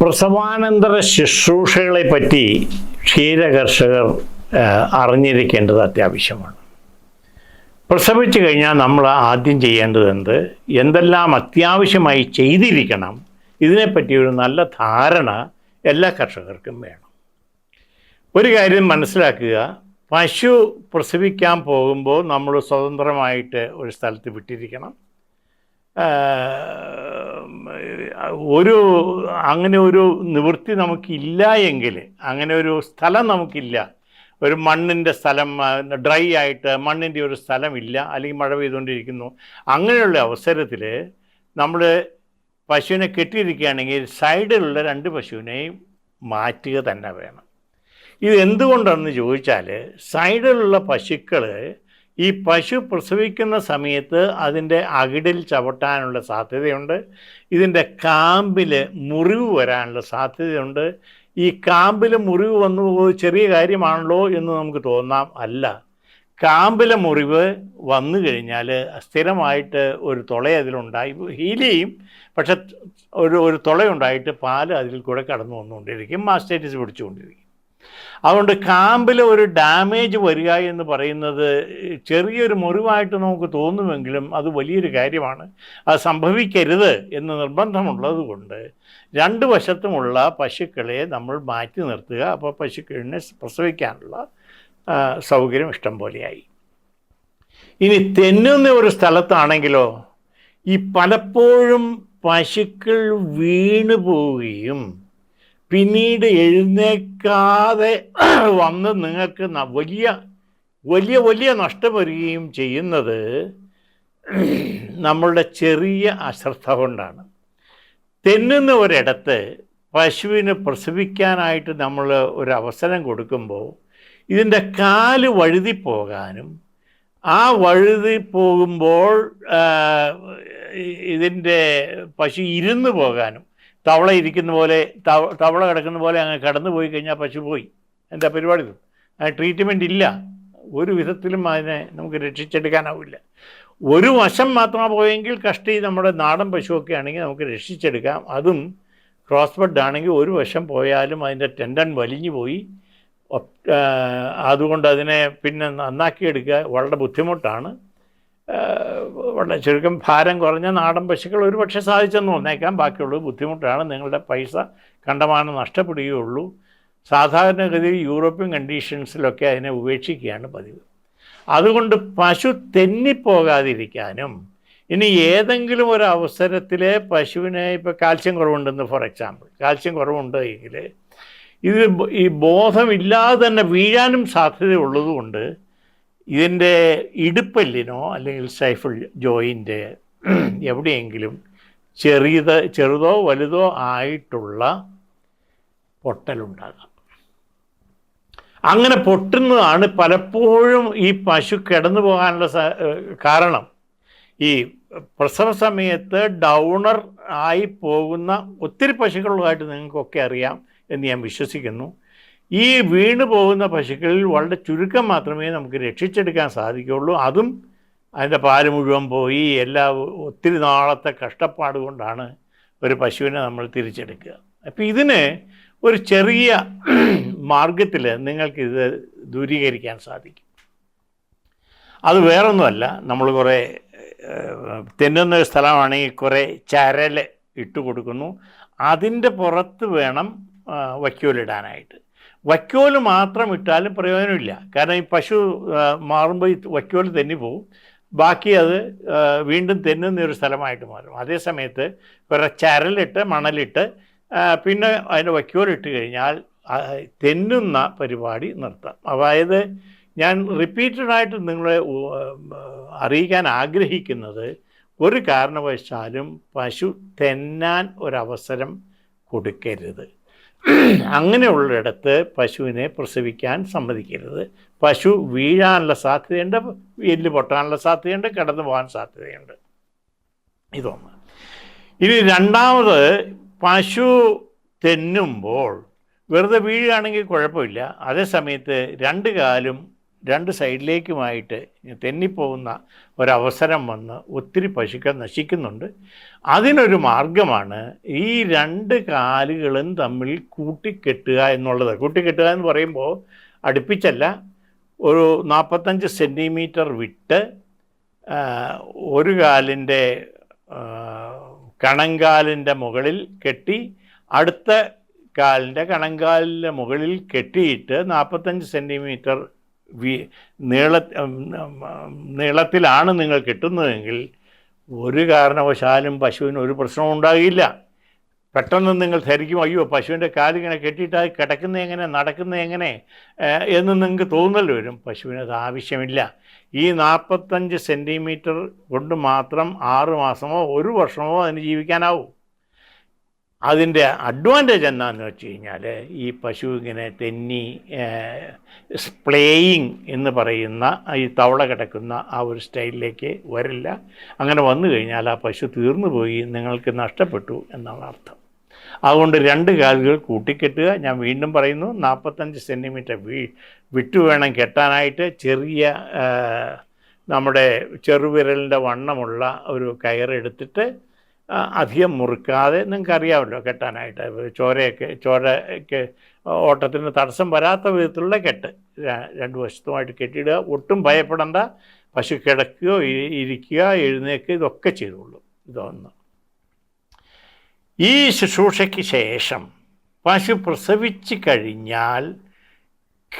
പ്രസവാനന്തര ശുശ്രൂഷകളെ പറ്റി ക്ഷീരകർഷകർ അറിഞ്ഞിരിക്കേണ്ടത് അത്യാവശ്യമാണ്. പ്രസവിച്ചു കഴിഞ്ഞാൽ നമ്മൾ ആദ്യം ചെയ്യേണ്ടത് എന്ത്? എന്തെല്ലാം അത്യാവശ്യമായി ചെയ്തിരിക്കണം ഇതിനെപ്പറ്റി ഒരു നല്ല ധാരണ എല്ലാ കർഷകർക്കും വേണം. ഒരു കാര്യം മനസ്സിലാക്കുക പശു പ്രസവിക്കാൻ പോകുമ്പോൾ നമ്മൾ സ്വതന്ത്രമായിട്ട് ഒരു സ്ഥലത്ത് വിട്ടിരിക്കണം. ഒരു അങ്ങനെ ഒരു നിവൃത്തി നമുക്കില്ല എങ്കിൽ അങ്ങനെ ഒരു സ്ഥലം നമുക്കില്ല. ഒരു മണ്ണിന്റെ സ്ഥലം ഡ്രൈ ആയിട്ട് മണ്ണിന്റെ ഒരു സ്ഥലമില്ല അല്ലെങ്കിൽ മഴ പെയ്തുകൊണ്ടിരിക്കുന്നു. അങ്ങനെയുള്ള അവസരത്തിൽ നമ്മൾ പശുവിനെ കെട്ടിയിരിക്കുകയാണെങ്കിൽ സൈഡിലുള്ള രണ്ട് പശുവിനെയും മാറ്റുക തന്നെ വേണം. ഇത് എന്തുകൊണ്ടാണെന്ന് ചോദിച്ചാൽ സൈഡിലുള്ള പശുക്കൾ ഈ പശു പ്രസവിക്കുന്ന സമയത്ത് അതിന്റെ അകിടിൽ ചവിട്ടാനുള്ള സാധ്യതയുണ്ട്. ഇതിന്റെ കാമ്പിൽ മുറിവ് വരാനുള്ള സാധ്യതയുണ്ട്. ഈ കാമ്പിൽ മുറിവ് വന്നു ചെറിയ കാര്യമാണല്ലോ എന്ന് നമുക്ക് തോന്നാം അല്ല. കാമ്പിലെ മുറിവ് വന്നു കഴിഞ്ഞാൽ സ്ഥിരമായിട്ട് ഒരു തുള അതിലുണ്ടായി ചെയ്യും. പക്ഷെ ഒരു ഒരു തുളയുണ്ടായിട്ട് പാൽ അതിൽ കൂടെ കടന്നു വന്നുകൊണ്ടിരിക്കും മാസ്റ്റേറ്റിസ് പിടിച്ചുകൊണ്ടിരിക്കും. അതുകൊണ്ട് കാമ്പിൽ ഒരു ഡാമേജ് വരിക എന്ന് പറയുന്നത് ചെറിയൊരു മുറിവായിട്ട് നമുക്ക് തോന്നുമെങ്കിലും അത് വലിയൊരു കാര്യമാണ്. അത് സംഭവിക്കരുത് എന്ന് നിർബന്ധമുള്ളത് കൊണ്ട് രണ്ട് വശത്തുമുള്ള പശുക്കളെ നമ്മൾ മാറ്റി നിർത്തുക. അപ്പോൾ പശുക്കളിനെ പ്രസവിക്കാനുള്ള സൗകര്യം ഇഷ്ടം പോലെയായി. ഇനി തെന്നുന്ന ഒരു സ്ഥലത്താണെങ്കിലോ ഈ പലപ്പോഴും പശുക്കൾ വീണു പോവുകയും പിന്നീട് എഴുന്നേക്കാതെ വന്ന് നിങ്ങൾക്ക് വലിയ വലിയ വലിയ നഷ്ടം വരികയും ചെയ്യുന്നത് നമ്മളുടെ ചെറിയ അശ്രദ്ധ കൊണ്ടാണ്. തെന്നുന്ന ഒരിടത്ത് പശുവിന് പ്രസവിക്കാനായിട്ട് നമ്മൾ ഒരു അവസരം കൊടുക്കുമ്പോൾ ഇതിന്റെ കാൽ വഴുതി പോകാനും ആ വഴുതി പോകുമ്പോൾ ഇതിന്റെ പശു ഇരുന്ന് പോകാനും തവള ഇരിക്കുന്ന പോലെ തവ- തവള കിടക്കുന്ന പോലെ അങ്ങ് കടന്നു പോയി കഴിഞ്ഞാൽ പശു പോയി. എന്താ പരിപാടി? ആ ട്രീറ്റ്മെന്റ് ഇല്ല. ഒരു വിധത്തിലും അതിനെ നമുക്ക് രക്ഷിച്ചെടുക്കാനാവില്ല. ഒരു വശം മാത്രമാണ് പോയെങ്കിൽ കഷ്ടി നമ്മുടെ നാടൻ പശുവൊക്കെ ആണെങ്കിൽ നമുക്ക് രക്ഷിച്ചെടുക്കാം. അതും ക്രോസ് ബെഡ് ആണെങ്കിൽ ഒരു വശം പോയാലും അതിന്റെ ടെൻഡൻ വലിഞ്ഞു പോയി. അതുകൊണ്ട് അതിനെ പിന്നെ നന്നാക്കിയെടുക്കുക വളരെ ബുദ്ധിമുട്ടാണ്. വളരെ ചുരുക്കം ഭാരം കുറഞ്ഞ നാടൻ പശുക്കൾ ഒരു പക്ഷേ സാധിച്ചെന്ന് വന്നേക്കാം ബാക്കിയുള്ളത് ബുദ്ധിമുട്ടാണ്. നിങ്ങളുടെ പൈസ കണ്ടമാനം നഷ്ടപ്പെടുകയുള്ളൂ. സാധാരണഗതിയിൽ യൂറോപ്യൻ കണ്ടീഷൻസിലൊക്കെ അതിനെ ഉപേക്ഷിക്കുകയാണ് പതിവ്. അതുകൊണ്ട് പശു തെന്നിപ്പോകാതിരിക്കാനും ഇനി ഏതെങ്കിലും ഒരു അവസരത്തിലെ പശുവിനെ ഇപ്പോൾ കാൽസ്യം കുറവുണ്ടെന്ന് ഫോർ എക്സാമ്പിൾ കാൽസ്യം കുറവുണ്ട് എങ്കിൽ ഇത് ഈ ബോധമില്ലാതെ തന്നെ വീഴാനും സാധ്യതയുള്ളതുകൊണ്ട് ഇതിന്റെ ഇടുപ്പല്ലിനോ അല്ലെങ്കിൽ സൈഫിൾ ജോയിന്റെ എവിടെയെങ്കിലും ചെറിയത് ചെറുതോ വലുതോ ആയിട്ടുള്ള പൊട്ടലുണ്ടാകാം. അങ്ങനെ പൊട്ടുന്നതാണ് പലപ്പോഴും ഈ പശു കിടന്നു പോകാനുള്ള കാരണം. ഈ പ്രസവ സമയത്ത് ഡൗണർ ആയി പോകുന്ന ഒത്തിരി പശുക്കളുമായിട്ട് നിങ്ങൾക്കൊക്കെ അറിയാം എന്ന് ഞാൻ വിശ്വസിക്കുന്നു. ഈ വീണു പോകുന്ന പശുക്കളിൽ വളരെ ചുരുക്കം മാത്രമേ നമുക്ക് രക്ഷിച്ചെടുക്കാൻ സാധിക്കുകയുള്ളൂ. അതും അതിന്റെ പാൽ മുഴുവൻ പോയി എല്ലാ ഒത്തിരി നാളത്തെ കഷ്ടപ്പാട് കൊണ്ടാണ് ഒരു പശുവിനെ നമ്മൾ തിരിച്ചെടുക്കുക. അപ്പം ഇതിന് ഒരു ചെറിയ മാർഗത്തിൽ നിങ്ങൾക്കിത് ദൂരീകരിക്കാൻ സാധിക്കും. അത് വേറൊന്നുമല്ല നമ്മൾ കുറേ തെന്നുന്ന ഒരു സ്ഥലമാണെങ്കിൽ കുറേ ചരൽ ഇട്ട് കൊടുക്കുന്നു. അതിന്റെ പുറത്ത് വേണം ആ, വയ്ക്കോൽ മാത്രം ഇട്ടാലും പ്രയോജനമില്ല. കാരണം ഈ പശു മാറുമ്പോൾ ഈ വയ്ക്കോൽ തെന്നി പോകും ബാക്കി അത് വീണ്ടും തെന്നുന്ന ഒരു സ്ഥലമായിട്ട് മാറും. അതേ സമയത്ത് ചരലിട്ട് മണലിട്ട് പിന്നെ അതിന്റെ വയ്ക്കോലിട്ട് കഴിഞ്ഞാൽ തെന്നുന്ന പരിപാടി നിർത്താം. അതായത് ഞാൻ റിപ്പീറ്റഡായിട്ട് നിങ്ങളെ അറിയിക്കാൻ ആഗ്രഹിക്കുന്നത് ഒരു കാരണവശാലും പശു തെന്നാൻ ഒരവസരം കൊടുക്കരുത്. അങ്ങനെയുള്ളിടത്ത് പശുവിനെ പ്രസവിക്കാൻ സമ്മതിക്കരുത്. പശു വീഴാനുള്ള സാധ്യതയുണ്ട് എല്ല് പൊട്ടാനുള്ള സാധ്യതയുണ്ട് കടന്നു പോകാൻ സാധ്യതയുണ്ട്. ഇതൊന്ന്. ഇനി രണ്ടാമത് പശു തെന്നുമ്പോൾ വെറുതെ വീഴുകയാണെങ്കിൽ കുഴപ്പമില്ല. അതേസമയത്ത് രണ്ട് കാലും രണ്ട് സൈഡിലേക്കുമായിട്ട് തെന്നിപ്പോകുന്ന ഒരവസരം വന്ന് ഒത്തിരി പശുക്കൾ നശിക്കുന്നുണ്ട്. അതിനൊരു മാർഗമാണ് ഈ രണ്ട് കാലുകളും തമ്മിൽ കൂട്ടിക്കെട്ടുക എന്നുള്ളത്. കൂട്ടിക്കെട്ടുക എന്ന് പറയുമ്പോൾ അടുപ്പിച്ചല്ല ഒരു നാൽപ്പത്തഞ്ച് സെന്റിമീറ്റർ വിട്ട് ഒരു കാലിന്റെ കണങ്കാലിന്റെ മുകളിൽ കെട്ടി അടുത്ത കാലിന്റെ കണങ്കാലിന്റെ മുകളിൽ കെട്ടിയിട്ട് നാൽപ്പത്തഞ്ച് സെന്റിമീറ്റർ വി നീള നീളത്തിലാണ് നിങ്ങൾ കിട്ടുന്നതെങ്കിൽ ഒരു കാരണവശാലും പശുവിന് ഒരു പ്രശ്നവും ഉണ്ടാകില്ല. പെട്ടെന്ന് നിങ്ങൾ ധരിക്കും അയ്യോ പശുവിന്റെ കാലിങ്ങനെ കെട്ടിയിട്ടായി കിടക്കുന്ന എങ്ങനെ നടക്കുന്നത് എങ്ങനെ? എന്ന് നിങ്ങൾക്ക് തോന്നൽ വരും. പശുവിന് അത് ആവശ്യമില്ല. ഈ നാൽപ്പത്തഞ്ച് സെന്റിമീറ്റർ കൊണ്ട് മാത്രം ആറ് മാസമോ ഒരു വർഷമോ അതിന് ജീവിക്കാനാവും. അതിന്റെ അഡ്വാന്റേജ് എന്താണെന്ന് വെച്ച് കഴിഞ്ഞാൽ ഈ പശു ഇങ്ങനെ തെന്നി സ്പ്ലേയിങ് എന്ന് പറയുന്ന ഈ തവള കിടക്കുന്ന ആ ഒരു സ്റ്റൈലിലേക്ക് വരില്ല. അങ്ങനെ വന്നു കഴിഞ്ഞാൽ ആ പശു തീർന്നു പോയി നിങ്ങൾക്ക് നഷ്ടപ്പെട്ടു എന്നാണ് അർത്ഥം. അതുകൊണ്ട് രണ്ട് കാലുകൾ കൂട്ടിക്കെട്ടുക. ഞാൻ വീണ്ടും പറയുന്നു നാൽപ്പത്തഞ്ച് സെന്റിമീറ്റർ വീ വിട്ടു വേണം കെട്ടാനായിട്ട്. ചെറിയ നമ്മുടെ ചെറുവിരലിന്റെ വണ്ണമുള്ള ഒരു കയറെടുത്തിട്ട് അധികം മുറുക്കാതെ നിങ്ങൾക്ക് അറിയാമല്ലോ കെട്ടാനായിട്ട്. ചോരയൊക്കെ ചോരയ്ക്ക് ഓട്ടത്തിന് തടസ്സം വരാത്ത വിധത്തിലുള്ള കെട്ട്. രണ്ട് വശത്തുമായിട്ട് കെട്ടിയിടുക. ഒട്ടും ഭയപ്പെടേണ്ട. പശു കിടക്കുകയോ ഇരിക്കുക എഴുന്നേൽക്കുക ഇതൊക്കെ ചെയ്തോളൂ. ഇതൊന്ന്. ഈ ശുശ്രൂഷയ്ക്ക് ശേഷം പശു പ്രസവിച്ച് കഴിഞ്ഞാൽ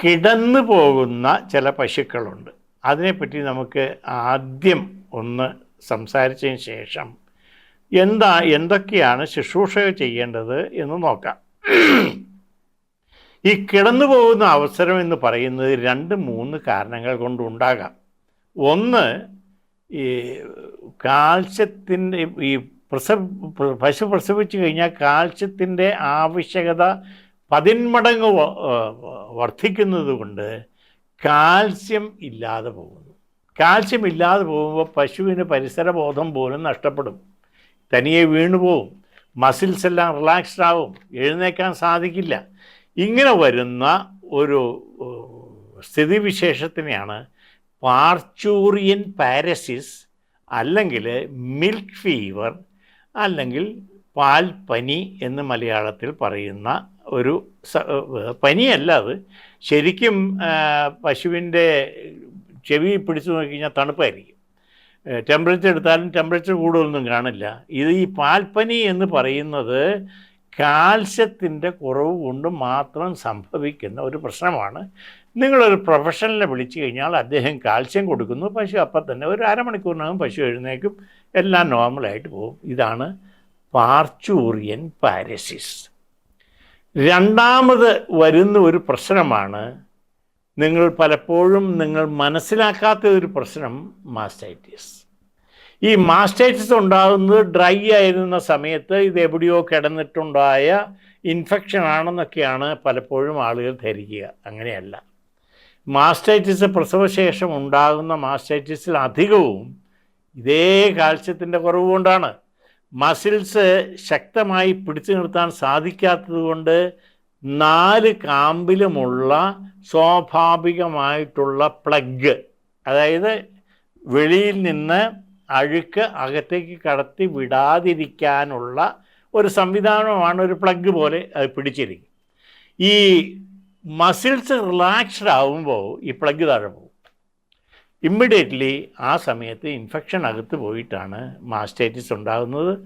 കിടന്നു പോകുന്ന ചില പശുക്കളുണ്ട്. അതിനെപ്പറ്റി നമുക്ക് ആദ്യം ഒന്ന് സംസാരിച്ചതിന് ശേഷം എന്താ എന്തൊക്കെയാണ് ശുശ്രൂഷ ചെയ്യേണ്ടത് എന്ന് നോക്കാം. ഈ കിടന്നു പോകുന്ന അവസരം എന്ന് പറയുന്നത് രണ്ട് മൂന്ന് കാരണങ്ങൾ കൊണ്ടുണ്ടാകാം ഒന്ന് ഈ കാൽസ്യത്തിന്റെ ഈ പ്രസവ പശു പ്രസവിച്ചു കഴിഞ്ഞാൽ കാൽസ്യത്തിന്റെ ആവശ്യകത പതിന്മടങ്ങ് വർദ്ധിക്കുന്നത് കൊണ്ട് കാൽസ്യം ഇല്ലാതെ പോകുന്നു. കാൽസ്യം ഇല്ലാതെ പോകുമ്പോൾ പശുവിന് പരിസരബോധം പോലും നഷ്ടപ്പെടും. തനിയെ വീണു പോവും. മസിൽസ് എല്ലാം റിലാക്സ്ഡ് ആവും. എഴുന്നേക്കാൻ സാധിക്കില്ല. ഇങ്ങനെ വരുന്ന ഒരു സ്ഥിതിവിശേഷത്തിനെയാണ് പാർച്ചൂറിയൻ പാരസിസ് അല്ലെങ്കിൽ മിൽക്ക് ഫീവർ അല്ലെങ്കിൽ പാൽ പനി എന്ന് മലയാളത്തിൽ പറയുന്ന ഒരു പനിയല്ല അത്. ശരിക്കും പശുവിന്റെ ചെവി പിടിച്ചു നോക്കി കഴിഞ്ഞാൽ തണുപ്പായിരിക്കും. ടെമ്പറേച്ചർ എടുത്താലും ടെമ്പറേച്ചർ കൂടുതലൊന്നും കാണില്ല. ഇത് ഈ പാൽപ്പനി എന്ന് പറയുന്നത് കാൽസ്യത്തിന്റെ കുറവ് കൊണ്ട് മാത്രം സംഭവിക്കുന്ന ഒരു പ്രശ്നമാണ്. നിങ്ങളൊരു പ്രൊഫഷണലിനെ വിളിച്ചു കഴിഞ്ഞാൽ അദ്ദേഹം കാൽസ്യം കൊടുക്കുന്നു. പശു അപ്പം തന്നെ ഒരു അരമണിക്കൂറിനകം പശു എഴുന്നേക്കും. എല്ലാം നോർമലായിട്ട് പോകും. ഇതാണ് പാർച്ചൂറിയൻ പാരസിസ്. രണ്ടാമത് വരുന്ന ഒരു പ്രശ്നമാണ് നിങ്ങൾ പലപ്പോഴും നിങ്ങൾ മനസ്സിലാക്കാത്ത ഒരു പ്രശ്നം മാസ്റ്റൈറ്റിസ്. ഈ മാസ്റ്റൈറ്റിസ് ഉണ്ടാകുന്നത് ഡ്രൈ ആയിരുന്ന സമയത്ത് ഇത് എവിടെയോ കിടന്നിട്ടുണ്ടായ ഇൻഫെക്ഷൻ ആണെന്നൊക്കെയാണ് പലപ്പോഴും ആളുകൾ ധരിക്കുക. അങ്ങനെയല്ല. മാസ്റ്റൈറ്റിസ് പ്രസവശേഷം ഉണ്ടാകുന്ന മാസ്റ്റൈറ്റിസിൽ അധികവും ഇതേ കാൽസ്യത്തിന്റെ കുറവ് കൊണ്ടാണ്. മസിൽസ് ശക്തമായി പിടിച്ചു നിർത്താൻ സാധിക്കാത്തത് കൊണ്ട് നാല് കാമ്പിലുമുള്ള സ്വാഭാവികമായിട്ടുള്ള പ്ലഗ്. അതായത് വെളിയിൽ നിന്ന് അഴുക്ക് അകത്തേക്ക് കടത്തി വിടാതിരിക്കാനുള്ള ഒരു സംവിധാനമാണ് ഒരു പ്ലഗ് പോലെ അത് പിടിച്ചിരിക്കും. ഈ മസിൽസ് റിലാക്സ്ഡ് ആവുമ്പോൾ ഈ പ്ലഗ് താഴെ പോകും. ഇമ്മീഡിയറ്റ്ലി ആ സമയത്ത് ഇൻഫെക്ഷൻ അകത്ത് പോയിട്ടാണ് മാസ്റ്റൈറ്റിസ് ഉണ്ടാകുന്നത്.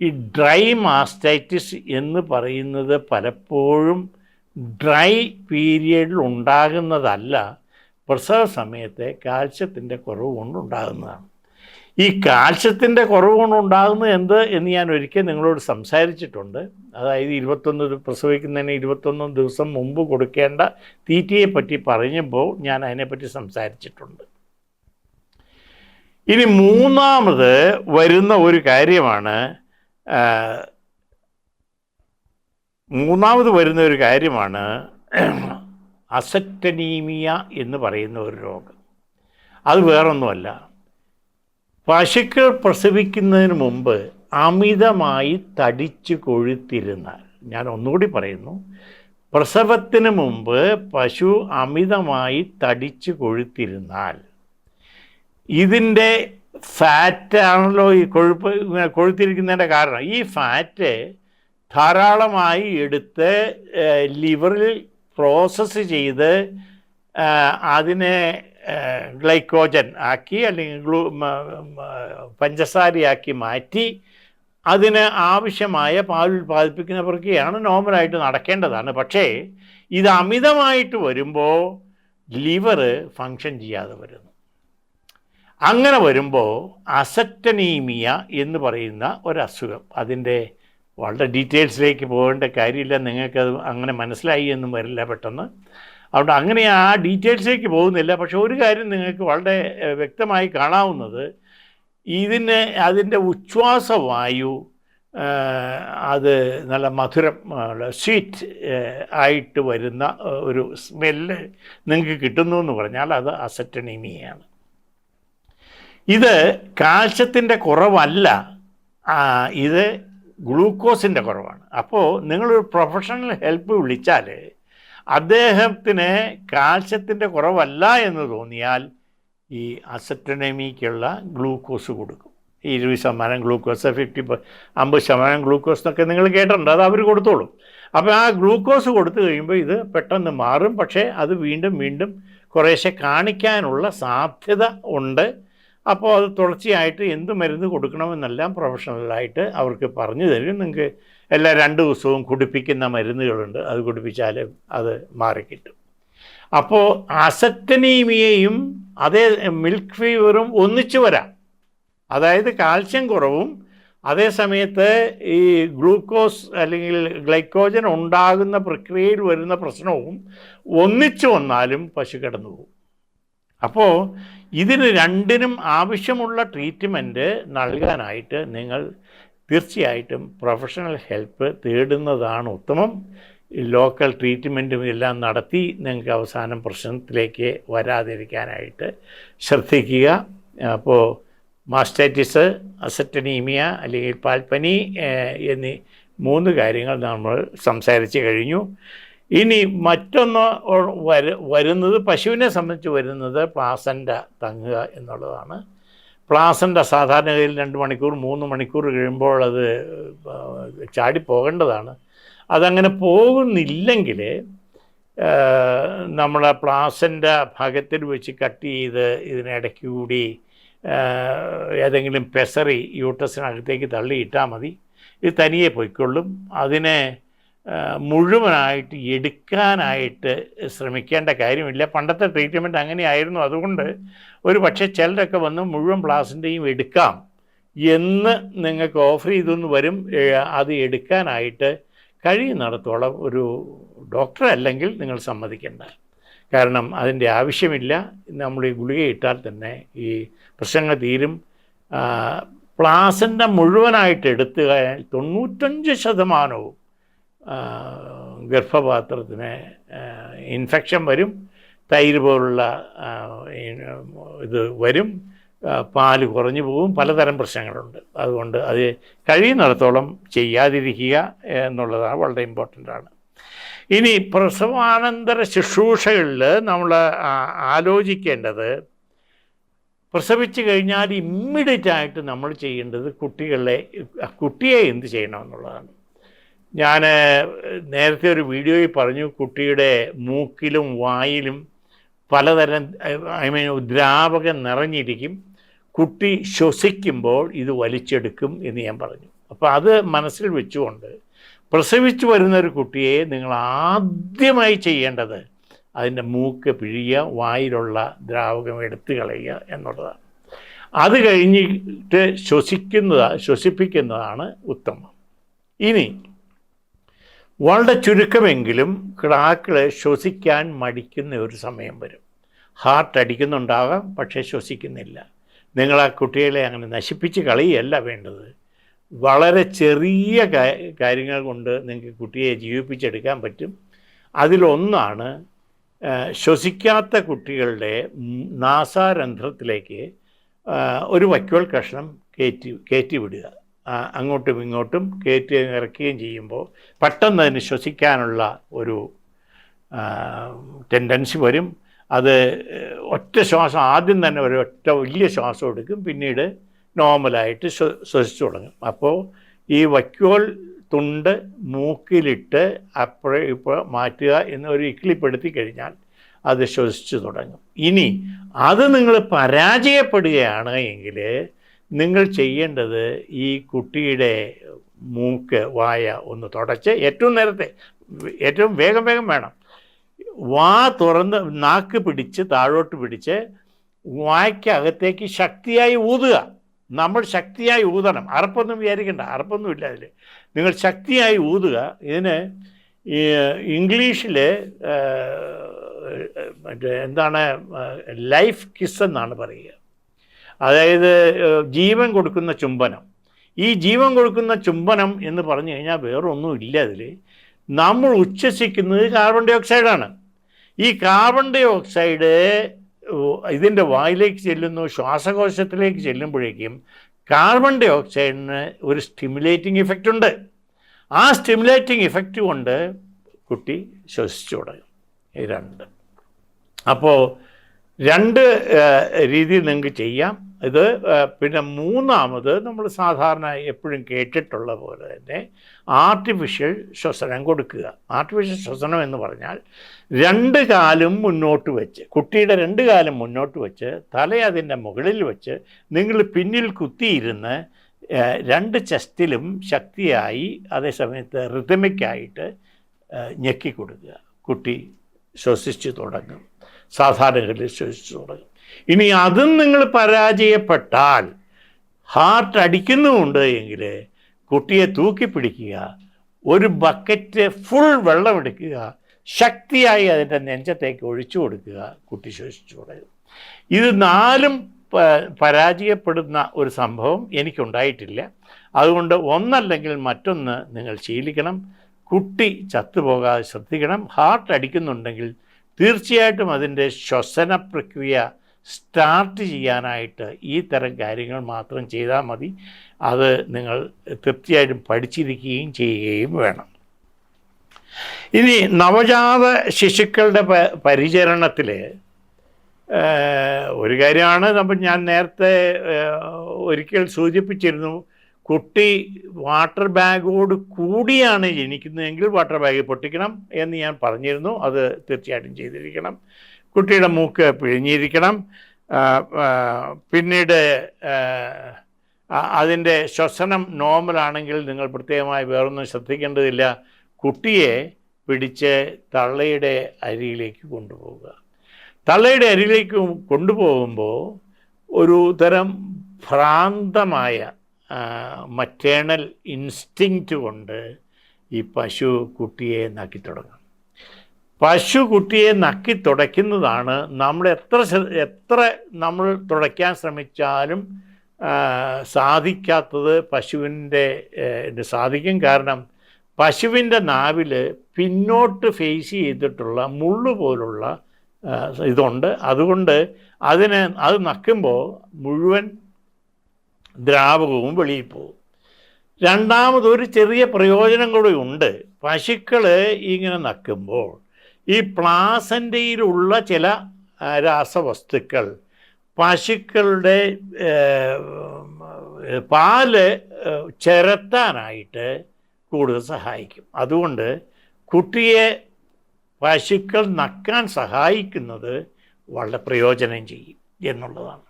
ഈ ഡ്രൈ മാസ്റ്റൈറ്റിസ് എന്ന് പറയുന്നത് പലപ്പോഴും ഡ്രൈ പീരിയഡിൽ ഉണ്ടാകുന്നതല്ല പ്രസവ സമയത്തെ കാൽസ്യത്തിന്റെ കുറവ് കൊണ്ടുണ്ടാകുന്നതാണ് ഈ കാൽസ്യത്തിന്റെ കുറവ് കൊണ്ടുണ്ടാകുന്നത് എന്ത് എന്ന് ഞാൻ ഒരിക്കൽ നിങ്ങളോട് സംസാരിച്ചിട്ടുണ്ട്. അതായത് ഇരുപത്തൊന്ന് പ്രസവിക്കുന്നതിന് ഇരുപത്തൊന്ന് ദിവസം മുമ്പ് കൊടുക്കേണ്ട തീറ്റയെ പറ്റി പറഞ്ഞപ്പോൾ ഞാൻ അതിനെപ്പറ്റി സംസാരിച്ചിട്ടുണ്ട്. ഇനി മൂന്നാമത് വരുന്ന ഒരു കാര്യമാണ് മൂന്നാമത് വരുന്ന ഒരു കാര്യമാണ് അസറ്റനീമിയ എന്ന് പറയുന്ന ഒരു രോഗം. അത് വേറൊന്നുമല്ല. പശുക്കൾ പ്രസവിക്കുന്നതിന് മുമ്പ് അമിതമായി തടിച്ചു കൊഴുത്തിരുന്നാൽ ഞാൻ ഒന്നുകൂടി പറയുന്നു പ്രസവത്തിന് മുമ്പ് പശു അമിതമായി തടിച്ചു കൊഴുത്തിരുന്നാൽ ഇതിന്റെ ഫാറ്റാണല്ലോ ഈ കൊഴുപ്പ് കൊഴുത്തിരിക്കുന്നതിന്റെ കാരണം. ഈ ഫാറ്റ് ധാരാളമായി എടുത്ത് ലിവറിൽ പ്രോസസ്സ് ചെയ്ത് അതിനെ ഗ്ലൈക്കോജൻ ആക്കി അല്ലെങ്കിൽ ഗ്ലൂ പഞ്ചസാരയാക്കി മാറ്റി അതിന് ആവശ്യമായ പാൽ ഉൽപ്പാദിപ്പിക്കുന്ന പ്രക്രിയയാണ് നോർമലായിട്ട് നടക്കേണ്ടതാണ്. പക്ഷേ ഇത് അമിതമായിട്ട് വരുമ്പോൾ ലിവർ ഫങ്ഷൻ ചെയ്യാതെ വരുന്നു. അങ്ങനെ വരുമ്പോൾ അസറ്റനീമിയ എന്ന് പറയുന്ന ഒരു അസുഖം അതിന്റെ വളരെ ഡീറ്റെയിൽസിലേക്ക് പോകേണ്ട കാര്യമില്ല. നിങ്ങൾക്കത് അങ്ങനെ മനസ്സിലായി എന്നും വരില്ല പെട്ടെന്ന്. അതുകൊണ്ട് അങ്ങനെ ആ ഡീറ്റെയിൽസിലേക്ക് പോകുന്നില്ല. പക്ഷേ ഒരു കാര്യം നിങ്ങൾക്ക് വളരെ വ്യക്തമായി കാണാവുന്നത്. ഇതിന് അതിന്റെ ഉച്ഛ്വാസവായു അത് നല്ല മധുരം സ്വീറ്റ് ആയിട്ട് വരുന്ന ഒരു സ്മെല്ല് നിങ്ങൾക്ക് കിട്ടുന്നു എന്ന് പറഞ്ഞാൽ അത് അസറ്റനീമിയയാണ്. ഇത് കാൽസ്യത്തിന്റെ കുറവല്ല. ഇത് ഗ്ലൂക്കോസിന്റെ കുറവാണ്. അപ്പോൾ നിങ്ങളൊരു പ്രൊഫഷണൽ ഹെൽപ്പ് വിളിച്ചാൽ അദ്ദേഹത്തിന് കാൽസ്യത്തിന്റെ കുറവല്ല എന്ന് തോന്നിയാൽ ഈ അസറ്റനമിക്കുള്ള ഗ്ലൂക്കോസ് കൊടുക്കും. ഇരുപത് ശതമാനം ഗ്ലൂക്കോസ് ഫിഫ്റ്റി അമ്പത് ശതമാനം ഗ്ലൂക്കോസ് എന്നൊക്കെ നിങ്ങൾ കേട്ടിട്ടുണ്ട്. അത് അവർ കൊടുത്തോളും. അപ്പോൾ ആ ഗ്ലൂക്കോസ് കൊടുത്തു കഴിയുമ്പോൾ ഇത് പെട്ടെന്ന് മാറും. പക്ഷേ അത് വീണ്ടും വീണ്ടും കുറേശ്ശെ കാണിക്കാനുള്ള സാധ്യത ഉണ്ട്. അപ്പോൾ അത് തുടർച്ചയായിട്ട് എന്ത് മരുന്ന് കൊടുക്കണമെന്നെല്ലാം പ്രൊഫഷണലായിട്ട് അവർക്ക് പറഞ്ഞു തരും. നിങ്ങൾക്ക് എല്ലാ രണ്ട് ദിവസവും കുടിപ്പിക്കുന്ന മരുന്നുകളുണ്ട്. അത് കുടിപ്പിച്ചാൽ അത് മാറിക്കിട്ടും. അപ്പോൾ അസറ്റനീമിയയും അതേ മിൽക്ക് ഫീവറും ഒന്നിച്ചു വരാം. അതായത് കാൽസ്യം കുറവും. അതേ സമയത്ത് ഈ ഗ്ലൂക്കോസ് അല്ലെങ്കിൽ ഗ്ലൈക്കോജൻ ഉണ്ടാകുന്ന പ്രക്രിയയിൽ വരുന്ന പ്രശ്നവും ഒന്നിച്ചു വന്നാലും പശു കിടന്നു പോകും അപ്പോൾ ഇതിന് രണ്ടിനും ആവശ്യമുള്ള ട്രീറ്റ്മെന്റ് നൽകാനായിട്ട് നിങ്ങൾ തീർച്ചയായിട്ടും പ്രൊഫഷണൽ ഹെൽപ്പ് തേടുന്നതാണ് ഉത്തമം. ലോക്കൽ ട്രീറ്റ്മെന്റും എല്ലാം നടത്തി നിങ്ങൾക്ക് അവസാനം പ്രശ്നത്തിലേക്ക് വരാതിരിക്കാനായിട്ട് ശ്രദ്ധിക്കുക. അപ്പോൾ മാസ്റ്റൈറ്റിസ് അസറ്റനീമിയ അല്ലെങ്കിൽ പാൽപ്പനി എന്നീ മൂന്ന് കാര്യങ്ങൾ നമ്മൾ സംസാരിച്ച് കഴിഞ്ഞു. ഇനി മറ്റൊന്ന് വര വരുന്നത് പശുവിനെ സംബന്ധിച്ച് വരുന്നത് പ്ലാസന്റ തങ്ങുക എന്നുള്ളതാണ്. പ്ലാസന്റ സാധാരണഗതിയിൽ രണ്ട് മണിക്കൂർ മൂന്ന് മണിക്കൂർ കഴിയുമ്പോൾ അത് ചാടി ചാടിപ്പോകേണ്ടതാണ് അതങ്ങനെ പോകുന്നില്ലെങ്കിൽ നമ്മൾ പ്ലാസന്റ ഭാഗത്തിൽ വെച്ച് കട്ട് ചെയ്ത് ഇതിനിടയ്ക്ക് കൂടി ഏതെങ്കിലും പെസറി യൂട്ടസിനകത്തേക്ക് തള്ളിയിട്ടാൽ മതി. ഇത് തനിയെ പൊയ്ക്കൊള്ളും. അതിനെ മുഴുവനായിട്ട് എടുക്കാനായിട്ട് ശ്രമിക്കേണ്ട കാര്യമില്ല. പണ്ടത്തെ ട്രീറ്റ്മെന്റ് അങ്ങനെയായിരുന്നു. അതുകൊണ്ട് ഒരു പക്ഷേ ചിലരൊക്കെ വന്ന് മുഴുവൻ പ്ലാസിന്റെയും എടുക്കാം എന്ന് നിങ്ങൾക്ക് ഓഫർ ചെയ്തെന്ന് വരും. അത് എടുക്കാനായിട്ട് കഴിയുന്നിടത്തോളം ഒരു ഡോക്ടർ അല്ലെങ്കിൽ നിങ്ങൾ സമ്മതിക്കേണ്ട. കാരണം അതിന്റെ ആവശ്യമില്ല. നമ്മൾ ഈ ഗുളിക ഇട്ടാൽ തന്നെ ഈ പ്രശ്നങ്ങൾ തീരും. പ്ലാസിന്റെ മുഴുവനായിട്ട് എടുത്തു കഴിഞ്ഞാൽ തൊണ്ണൂറ്റഞ്ച് ശതമാനവും ഗർഭപാത്രത്തിന് ഇൻഫെക്ഷൻ വരും തൈര് പോലുള്ള ഇത് വരും പാൽ കുറഞ്ഞു പോകും പലതരം പ്രശ്നങ്ങളുണ്ട്. അതുകൊണ്ട് അത് കഴിയുന്നിടത്തോളം ചെയ്യാതിരിക്കുക എന്നുള്ളതാണ് വളരെ ഇമ്പോർട്ടന്റ് ആണ്. ഇനി പ്രസവാനന്തര ശുശ്രൂഷകളിൽ നമ്മൾ ആലോചിക്കേണ്ടത് പ്രസവിച്ചു കഴിഞ്ഞാൽ ഇമ്മീഡിയറ്റ് ആയിട്ട് നമ്മൾ ചെയ്യേണ്ടത് കുട്ടികളെ കുട്ടിയെ എന്ത് ചെയ്യണമെന്നുള്ളതാണ്. ഞാൻ നേരത്തെ ഒരു വീഡിയോയിൽ പറഞ്ഞു കുട്ടിയുടെ മൂക്കിലും വായിലും പലതരം ഐ മീൻ ദ്രാവകം നിറഞ്ഞിരിക്കും. കുട്ടി ശ്വസിക്കുമ്പോൾ ഇത് വലിച്ചെടുക്കും എന്ന് ഞാൻ പറഞ്ഞു. അപ്പോൾ അത് മനസ്സിൽ വെച്ചുകൊണ്ട് പ്രസവിച്ചു വരുന്ന ഒരു കുട്ടിയെ നിങ്ങൾ ആദ്യമായി ചെയ്യേണ്ടത് അതിന്റെ മൂക്ക് പിഴിയുക വായിലുള്ള ദ്രാവകം എടുത്തു കളയുക എന്നുള്ളതാണ്. അത് കഴിഞ്ഞിട്ട് ശ്വസിക്കുന്നതാണ് ശ്വസിപ്പിക്കുന്നതാണ് ഉത്തമം. ഇനി വളരെ ചുരുക്കമെങ്കിലും കിടാക്കളെ ശ്വസിക്കാൻ മടിക്കുന്ന ഒരു സമയം വരും. ഹാർട്ട് അടിക്കുന്നുണ്ടാകാം പക്ഷേ ശ്വസിക്കുന്നില്ല. നിങ്ങൾ ആ കുട്ടികളെ അങ്ങനെ നശിപ്പിച്ച് കളിയല്ല വേണ്ടത്. വളരെ ചെറിയ കാര്യങ്ങൾ കൊണ്ട് നിങ്ങൾക്ക് കുട്ടിയെ ജീവിപ്പിച്ചെടുക്കാൻ പറ്റും. അതിലൊന്നാണ് ശ്വസിക്കാത്ത കുട്ടികളുടെ നാസാരന്ധ്രത്തിലേക്ക് ഒരു വൈക്കോൽ കഷ്ണം കയറ്റി കയറ്റി വിടുക അങ്ങോട്ടും ഇങ്ങോട്ടും കയറ്റുകയും ഇറക്കുകയും ചെയ്യുമ്പോൾ പെട്ടെന്ന് അതിന് ശ്വസിക്കാനുള്ള ഒരു ടെൻഡൻസി വരും. അത് ഒറ്റ ശ്വാസം ആദ്യം തന്നെ ഒരു ഒറ്റ വലിയ ശ്വാസം എടുക്കും. പിന്നീട് നോർമലായിട്ട് ശ്വ- ശ്വസിച്ചു തുടങ്ങും. അപ്പോൾ ഈ വൈക്കോൽ തുണ്ട് മൂക്കിലിട്ട് അപ്പുറം ഇപ്പോൾ മാറ്റുക എന്നൊരു ഇക്കിളിപ്പെടുത്തി കഴിഞ്ഞാൽ അത് ശ്വസിച്ചു തുടങ്ങും. ഇനി അത് നിങ്ങൾ പരാജയപ്പെടുകയാണ് എങ്കിൽ നിങ്ങൾ ചെയ്യേണ്ടത് ഈ കുട്ടിയുടെ മൂക്ക് വായ ഒന്ന് തുടച്ച് ഏറ്റവും നേരത്തെ ഏറ്റവും വേഗം വേഗം വേണം. വാ തുറന്ന് നാക്ക് പിടിച്ച് താഴോട്ട് പിടിച്ച് വായ്ക്കകത്തേക്ക് ശക്തിയായി ഊതുക. നമ്മൾ ശക്തിയായി ഊതണം. അറപ്പൊന്നും വിചാരിക്കണ്ട. അറപ്പൊന്നും ഇല്ല അതിൽ നിങ്ങൾ ശക്തിയായി ഊതുക. ഇതിന് ഇംഗ്ലീഷിൽ മറ്റേ എന്താണ് ലൈഫ് കിസ് എന്നാണ് പറയുക. അതായത് ജീവൻ കൊടുക്കുന്ന ചുംബനം. ഈ ജീവൻ കൊടുക്കുന്ന ചുംബനം എന്ന് പറഞ്ഞു കഴിഞ്ഞാൽ വേറൊന്നും ഇല്ല അതിൽ. നമ്മൾ ഉച്ഛസിക്കുന്നത് കാർബൺ ഡൈ ഓക്സൈഡാണ് ഈ കാർബൺ ഡൈ ഓക്സൈഡ് ഇതിന്റെ വായിലേക്ക് ചെല്ലുന്നു ശ്വാസകോശത്തിലേക്ക് ചെല്ലുമ്പോഴേക്കും കാർബൺ ഡൈ ഓക്സൈഡിന് ഒരു സ്റ്റിമുലേറ്റിംഗ് ഇഫക്റ്റ് ഉണ്ട്. ആ സ്റ്റിമുലേറ്റിംഗ് ഇഫക്റ്റ് കൊണ്ട് കുട്ടി ശ്വസിച്ചു തുടങ്ങും. രണ്ട്. അപ്പോൾ രണ്ട് രീതി നിങ്ങൾക്ക് ചെയ്യാം. ഇത് പിന്നെ മൂന്നാമത് നമ്മൾ സാധാരണ എപ്പോഴും കേട്ടിട്ടുള്ള പോലെ തന്നെ ആർട്ടിഫിഷ്യൽ ശ്വസനം കൊടുക്കുക. ആർട്ടിഫിഷ്യൽ ശ്വസനം എന്ന് പറഞ്ഞാൽ രണ്ട് കാലും മുന്നോട്ട് വെച്ച് കുട്ടിയുടെ രണ്ട് കാലും മുന്നോട്ട് വെച്ച് തല അതിന്റെ മുകളിൽ വെച്ച് നിങ്ങൾ പിന്നിൽ കുത്തിയിരുന്ന് രണ്ട് ചെസ്റ്റിലും ശക്തിയായി അതേസമയത്ത് റിതമിക്കായിട്ട് ഞെക്കി കൊടുക്കുക കുട്ടി ശ്വസിച്ചു തുടങ്ങും. സാധാരണഗതിയിൽ ശ്വസിച്ചു തുടങ്ങും. ഇനി അതും നിങ്ങൾ പരാജയപ്പെട്ടാൽ ഹാർട്ട് അടിക്കുന്നുമുണ്ട് എങ്കിൽ കുട്ടിയെ തൂക്കി പിടിക്കുക ഒരു ബക്കറ്റ് ഫുൾ വെള്ളം എടുക്കുക ശക്തിയായി അതിന്റെ നെഞ്ചത്തേക്ക് ഒഴിച്ചു കൊടുക്കുക കുട്ടി കൊടുക്കുക ഇത് നാലും പരാജയപ്പെടുന്ന ഒരു സംഭവം എനിക്കുണ്ടായിട്ടില്ല. അതുകൊണ്ട് ഒന്നല്ലെങ്കിൽ മറ്റൊന്ന് നിങ്ങൾ ശീലിക്കണം. കുട്ടി ചത്തുപോകാതെ ശ്രദ്ധിക്കണം. ഹാർട്ട് അടിക്കുന്നുണ്ടെങ്കിൽ തീർച്ചയായിട്ടും അതിന്റെ ശ്വസന പ്രക്രിയ സ്റ്റാർട്ട് ചെയ്യാനായിട്ട് ഈ തരം കാര്യങ്ങൾ മാത്രം ചെയ്താൽ മതി. അത് നിങ്ങൾ തീർച്ചയായിട്ടും പഠിച്ചിരിക്കുകയും ചെയ്യുകയും വേണം. ഇനി നവജാത ശിശുക്കളുടെ പരിചരണത്തിൽ ഒരു കാര്യമാണ് നമ്മൾ ഞാൻ നേരത്തെ ഒരിക്കൽ സൂചിപ്പിച്ചിരുന്നു കുട്ടി വാട്ടർ ബാഗോട് കൂടിയാണ് ജനിക്കുന്നതെങ്കിൽ വാട്ടർ ബാഗ് പൊട്ടിക്കണം എന്ന് ഞാൻ പറഞ്ഞിരുന്നു. അത് തീർച്ചയായിട്ടും ചെയ്തിരിക്കണം. കുട്ടിയുടെ മൂക്ക് പിഴിഞ്ഞിരിക്കണം. പിന്നീട് അതിന്റെ ശ്വസനം നോർമലാണെങ്കിൽ നിങ്ങൾ പ്രത്യേകമായി വേറൊന്നും ശ്രദ്ധിക്കേണ്ടതില്ല. കുട്ടിയെ പിടിച്ച് തള്ളയുടെ അരിയിലേക്ക് കൊണ്ടുപോവുക. തള്ളയുടെ അരിയിലേക്ക് കൊണ്ടുപോകുമ്പോൾ ഒരു തരം ഭ്രാന്തമായ മറ്റേണൽ ഇൻസ്റ്റിങ്റ്റ് കൊണ്ട് ഈ പശു കുട്ടിയെ നക്കി തുടങ്ങും. പശു കുട്ടിയെ നക്കി തുടയ്ക്കുന്നതാണ് നമ്മൾ എത്ര എത്ര നമ്മൾ തുടയ്ക്കാൻ ശ്രമിച്ചാലും സാധിക്കാത്തത് പശുവിന്റെ സാധിക്കും. കാരണം പശുവിന്റെ നാവിൽ പിന്നോട്ട് ഫേസ് ചെയ്തിട്ടുള്ള മുള്ളു പോലുള്ള ഇതുണ്ട്. അതുകൊണ്ട് അതിന് അത് നക്കുമ്പോൾ മുഴുവൻ ദ്രാവകവും വെളിയിൽ പോകും. രണ്ടാമത് ഒരു ചെറിയ പ്രയോജനം കൂടി ഉണ്ട്. പശുക്കൾ ഇങ്ങനെ നക്കുമ്പോൾ ഈ പ്ലാസന്റയിലുള്ള ചില രാസവസ്തുക്കൾ പശുക്കളുടെ പാൽ ചിരത്താനായിട്ട് കൂടുതൽ സഹായിക്കും. അതുകൊണ്ട് കുട്ടിയെ പശുക്കൾ നക്കാൻ സഹായിക്കുന്നത് വളരെ പ്രയോജനം ചെയ്യും എന്നുള്ളതാണ്.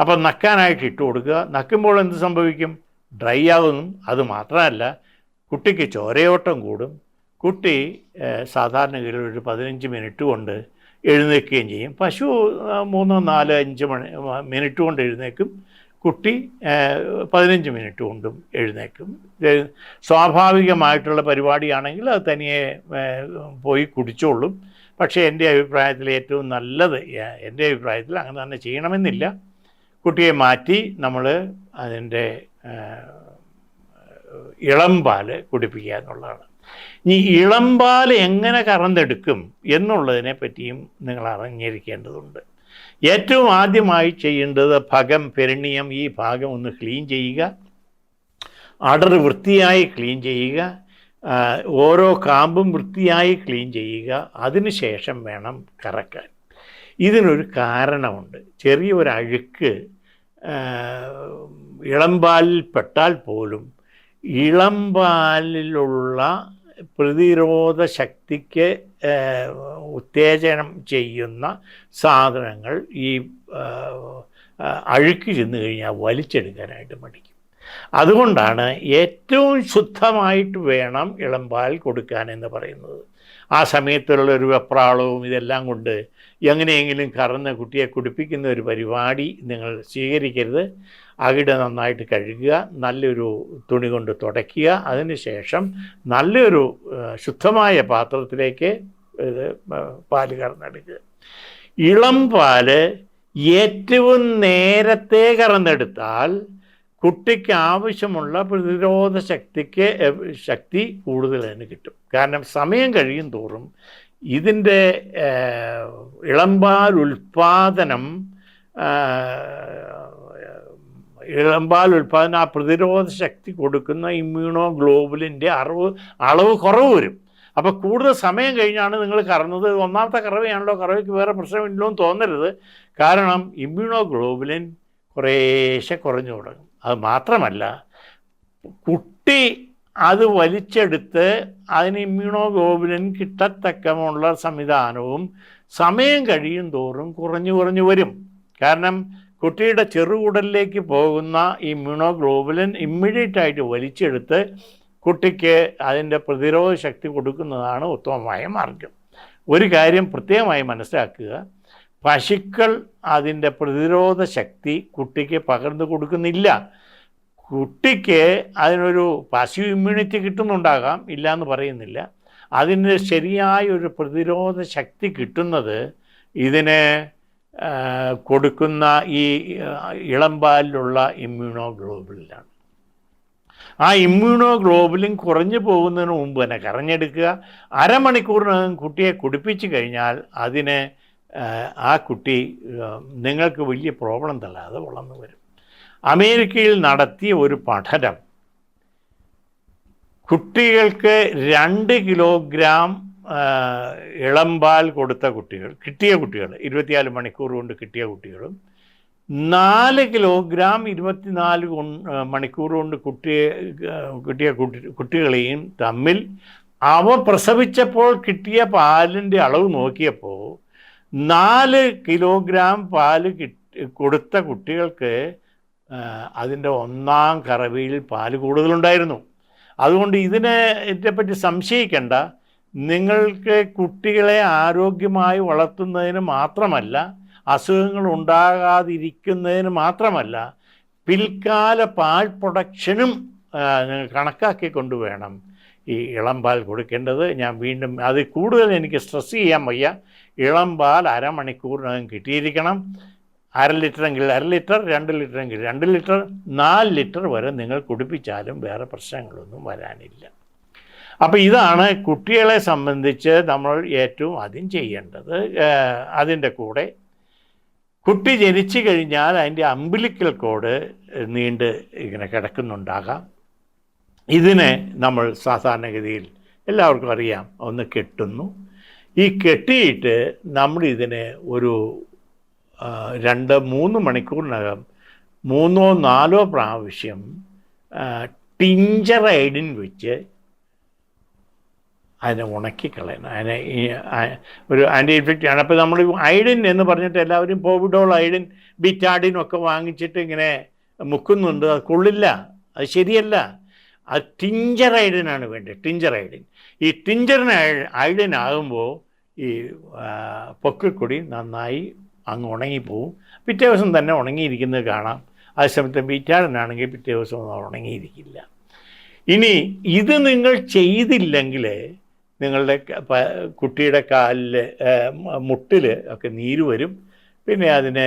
അപ്പം നക്കാനായിട്ട് ഇട്ട് കൊടുക്കുക. നക്കുമ്പോൾ എന്ത് സംഭവിക്കും? ഡ്രൈ ആകുന്നു അത് മാത്രമല്ല കുട്ടിക്ക് ചോരയോട്ടം കൂടും. കുട്ടി സാധാരണഗതിയിൽ ഒരു പതിനഞ്ച് മിനിറ്റ് കൊണ്ട് എഴുന്നേൽക്കുകയും ചെയ്യും. പശു മൂന്ന് നാല് അഞ്ച് മണി മിനിറ്റ് കൊണ്ട് എഴുന്നേക്കും കുട്ടി പതിനഞ്ച് മിനിറ്റ് കൊണ്ടും എഴുന്നേക്കും സ്വാഭാവികമായിട്ടുള്ള പരിപാടിയാണെങ്കിൽ അത് തനിയെ പോയി കുടിച്ചോളും. പക്ഷേ എന്റെ അഭിപ്രായത്തിൽ ഏറ്റവും നല്ലത് എന്റെ അഭിപ്രായത്തിൽ അങ്ങനെ തന്നെ ചെയ്യണമെന്നില്ല. കുട്ടിയെ മാറ്റി നമ്മൾ അതിന്റെ ഇളം പാൽ കുടിപ്പിക്കുക എന്നുള്ളതാണ്. ഈ ഇളമ്പാൽ എങ്ങനെ കറന്നെടുക്കും എന്നുള്ളതിനെ പറ്റിയും നിങ്ങൾ അറിഞ്ഞിരിക്കേണ്ടതുണ്ട്. ഏറ്റവും ആദ്യമായി ചെയ്യേണ്ടത് ഭകം പെരണിയം ഈ ഭാഗം ഒന്ന് ക്ലീൻ ചെയ്യുക. അടർ വൃത്തിയായി ക്ലീൻ ചെയ്യുക. ഓരോ കാമ്പും വൃത്തിയായി ക്ലീൻ ചെയ്യുക. അതിനുശേഷം വേണം കറക്കാൻ. ഇതിനൊരു കാരണമുണ്ട്. ചെറിയൊരു അഴുക്ക് ഇളമ്പാലിൽ പെട്ടാൽ പോലും ഇളംപാലിലുള്ള പ്രതിരോധ ശക്തിക്ക് ഉത്തേജനം ചെയ്യുന്ന സാധനങ്ങൾ ഈ അഴുക്കി ചെന്ന് കഴിഞ്ഞാൽ വലിച്ചെടുക്കാനായിട്ട് പഠിക്കും അതുകൊണ്ടാണ് ഏറ്റവും ശുദ്ധമായിട്ട് വേണം ഇളമ്പാൽ കൊടുക്കാൻ എന്ന് പറയുന്നത്. ആ സമയത്തുള്ള ഒരു വെപ്രാളവും ഇതെല്ലാം കൊണ്ട് എങ്ങനെയെങ്കിലും കറന്ന് കുട്ടിയെ കുടിപ്പിക്കുന്ന ഒരു പരിപാടി നിങ്ങൾ സ്വീകരിക്കരുത്. അകിട് നന്നായിട്ട് കഴുകുക നല്ലൊരു തുണി കൊണ്ട് തുടയ്ക്കുക. അതിനുശേഷം നല്ലൊരു ശുദ്ധമായ പാത്രത്തിലേക്ക് ഇത് പാൽ കറന്നെടുക്കുക. ഇളം പാൽ ഏറ്റവും നേരത്തെ കറന്നെടുത്താൽ കുട്ടിക്ക് ആവശ്യമുള്ള പ്രതിരോധ ശക്തിക്ക് ശക്തി കൂടുതൽ തന്നെ കിട്ടും. കാരണം സമയം കഴിയും തോറും ഇതിന്റെ ഇളമ്പാൽ ഉൽപാദനം ഇളമ്പാൽ ഉൽപാദനം ആ പ്രതിരോധ ശക്തി കൊടുക്കുന്ന ഇമ്മ്യൂണോ ഗ്ലോബുലിന്റെ അറിവ് അളവ് കുറവ് വരും. അപ്പോൾ കൂടുതൽ സമയം കഴിഞ്ഞാണ് നിങ്ങൾ കറന്നത്. ഒന്നാമത്തെ കറവയാണല്ലോ. കറവയ്ക്ക് വേറെ പ്രശ്നമില്ലോ എന്ന് തോന്നരുത്. കാരണം ഇമ്മ്യൂണോ ഗ്ലോബുലിൻ കുറേശ്ശെ കുറഞ്ഞു തുടങ്ങും. അത് മാത്രമല്ല കുട്ടി അത് വലിച്ചെടുത്ത് അതിന് ഇമ്മ്യൂണോ ഗ്ലോബുലിൻ കിട്ടത്തക്കമുള്ള സംവിധാനവും സമയം കഴിയും തോറും കുറഞ്ഞു കുറഞ്ഞു വരും. കാരണം കുട്ടിയുടെ ചെറുകുടലിലേക്ക് പോകുന്ന ഇമ്മ്യൂണോ ഗ്ലോബുലിൻ ഇമ്മീഡിയറ്റ് ആയിട്ട് വലിച്ചെടുത്ത് കുട്ടിക്ക് അതിന്റെ പ്രതിരോധ ശക്തി കൊടുക്കുന്നതാണ് ഉത്തമമായ മാർഗം ഒരു കാര്യം പ്രത്യേകമായി മനസ്സിലാക്കുക. പശുക്കൾ അതിന്റെ പ്രതിരോധ ശക്തി കുട്ടിക്ക് പകർന്നു കൊടുക്കുന്നില്ല. കുട്ടിക്ക് അതിനൊരു പാസീവ് ഇമ്മ്യൂണിറ്റി കിട്ടുന്നുണ്ടാകാം ഇല്ല എന്ന് പറയുന്നില്ല. അതിന് ശരിയായ ഒരു പ്രതിരോധ ശക്തി കിട്ടുന്നത് ഇതിന് കൊടുക്കുന്ന ഈ ഇളമ്പാലിലുള്ള ഇമ്മ്യൂണോ ഗ്ലോബുലിനാണ് ആ ഇമ്മ്യൂണോ ഗ്ലോബിലിൻ കുറഞ്ഞു പോകുന്നതിന് മുമ്പ് തന്നെ കറഞ്ഞെടുക്കുക. അരമണിക്കൂറിനകം കുട്ടിയെ കുടിപ്പിച്ചു കഴിഞ്ഞാൽ അതിന് ആ കുട്ടി നിങ്ങൾക്ക് വലിയ പ്രോബ്ലം തല്ലാതെ വളർന്നു വരും. അമേരിക്കയിൽ നടത്തിയ ഒരു പഠനം. കുട്ടികൾക്ക് രണ്ട് കിലോഗ്രാം ഇളമ്പാൽ കൊടുത്ത കുട്ടികൾ കിട്ടിയ കുട്ടികൾ ഇരുപത്തിനാല് മണിക്കൂർ കൊണ്ട് കിട്ടിയ കുട്ടികളും നാല് കിലോഗ്രാം ഇരുപത്തിനാല് മണിക്കൂർ കൊണ്ട് കുട്ടിയെ കിട്ടിയ കുട്ടി കുട്ടികളെയും തമ്മിൽ അവ പ്രസവിച്ചപ്പോൾ കിട്ടിയ പാലിന്റെ അളവ് നോക്കിയപ്പോൾ നാല് കിലോഗ്രാം പാൽ കൊടുത്ത കുട്ടികൾക്ക് അതിന്റെ ഒന്നാം കറവിയിൽ പാൽ കൂടുതലുണ്ടായിരുന്നു. അതുകൊണ്ട് ഇതിനെ ഇതിനെപ്പറ്റി സംശയിക്കേണ്ട. നിങ്ങൾക്ക് കുട്ടികളെ ആരോഗ്യമായി വളർത്തുന്നതിന് മാത്രമല്ല അസുഖങ്ങൾ ഉണ്ടാകാതിരിക്കുന്നതിന് മാത്രമല്ല പിൽക്കാല പാൽ പ്രൊഡക്ഷനും കണക്കാക്കിക്കൊണ്ട് വേണം ഈ ഇളം പാൽ കൊടുക്കേണ്ടത്. ഞാൻ വീണ്ടും അത് കൂടുതൽ എനിക്ക് സ്ട്രെസ് ചെയ്യാൻ വയ്യ. ഇളം പാൽ അരമണിക്കൂറിനകം കിട്ടിയിരിക്കണം. അര ലിറ്ററെങ്കിൽ അര ലിറ്റർ രണ്ട് ലിറ്ററെങ്കിൽ രണ്ട് ലിറ്റർ നാല് ലിറ്റർ വരെ നിങ്ങൾ കുടിപ്പിച്ചാലും വേറെ പ്രശ്നങ്ങളൊന്നും വരാനില്ല. അപ്പോൾ ഇതാണ് കുട്ടികളെ സംബന്ധിച്ച് നമ്മൾ ഏറ്റവും ആദ്യം ചെയ്യേണ്ടത്. അതിന്റെ കൂടെ കുട്ടി ജനിച്ചു കഴിഞ്ഞാൽ അതിന്റെ അമ്പിലിക്കൽ കോഡ് നീണ്ട് ഇങ്ങനെ കിടക്കുന്നുണ്ടാകാം. ഇതിനെ നമ്മൾ സാധാരണഗതിയിൽ എല്ലാവർക്കും അറിയാം ഒന്ന് കെട്ടുന്നു. ഈ കെട്ടിയിട്ട് നമ്മൾ ഇതിനെ ഒരു രണ്ട് മൂന്ന് മണിക്കൂറിനകം മൂന്നോ നാലോ പ്രാവശ്യം ടിഞ്ചർ ഐഡിൻ വെച്ച് അതിനെ ഉണക്കിക്കളയണം അതിനെ ഒരു ആന്റി ആണ്. അപ്പോൾ നമ്മൾ ഐഡിൻ എന്ന് പറഞ്ഞിട്ട് എല്ലാവരും പോവിഡോൾ ഐഡിൻ ബിറ്റാഡിൻ ഒക്കെ വാങ്ങിച്ചിട്ട് ഇങ്ങനെ മുക്കുന്നുണ്ട്. അത് കൊള്ളില്ല. അത് ശരിയല്ല. അത് ടിഞ്ചർ ഐഡിനാണ് വേണ്ടത്. Tincture iodine. ഈ ടിഞ്ചറിന് ഐഡിൻ ആകുമ്പോൾ ഈ പൊക്കിക്കൊടി നന്നായി അങ്ങ് ഉണങ്ങിപ്പോവും. പിറ്റേ ദിവസം തന്നെ ഉണങ്ങിയിരിക്കുന്നത് കാണാം. അതേസമയത്ത് ബീറ്റാടനാണെങ്കിൽ പിറ്റേ ദിവസം ഒന്നും ഉണങ്ങിയിരിക്കില്ല. ഇനി ഇത് നിങ്ങൾ ചെയ്തില്ലെങ്കിൽ നിങ്ങളുടെ കുട്ടിയുടെ കാലിൽ മുട്ടിൽ ഒക്കെ നീര് വരും. പിന്നെ അതിനെ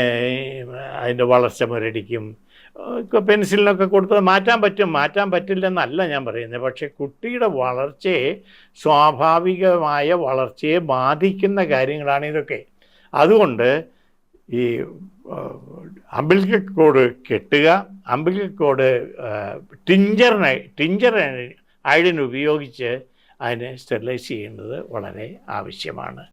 അതിന്റെ വളർച്ച മുരടിക്കും. പെൻസിലിനൊക്കെ കൊടുത്ത് മാറ്റാൻ പറ്റും. മാറ്റാൻ പറ്റില്ലെന്നല്ല ഞാൻ പറയുന്നത്. പക്ഷേ കുട്ടിയുടെ വളർച്ചയെ സ്വാഭാവികമായ വളർച്ചയെ ബാധിക്കുന്ന കാര്യങ്ങളാണ് ഇതൊക്കെ. അതുകൊണ്ട് ഈ അമ്പിളിക്കൽ കോഡ് കെട്ടുക അമ്പിളിക്കൽ കോഡ് ടിഞ്ചറിനെ ടിഞ്ചർ അയഡിൻ ഉപയോഗിച്ച് അതിനെ സ്റ്റെറിലൈസ് ചെയ്യുന്നത് വളരെ ആവശ്യമാണ്.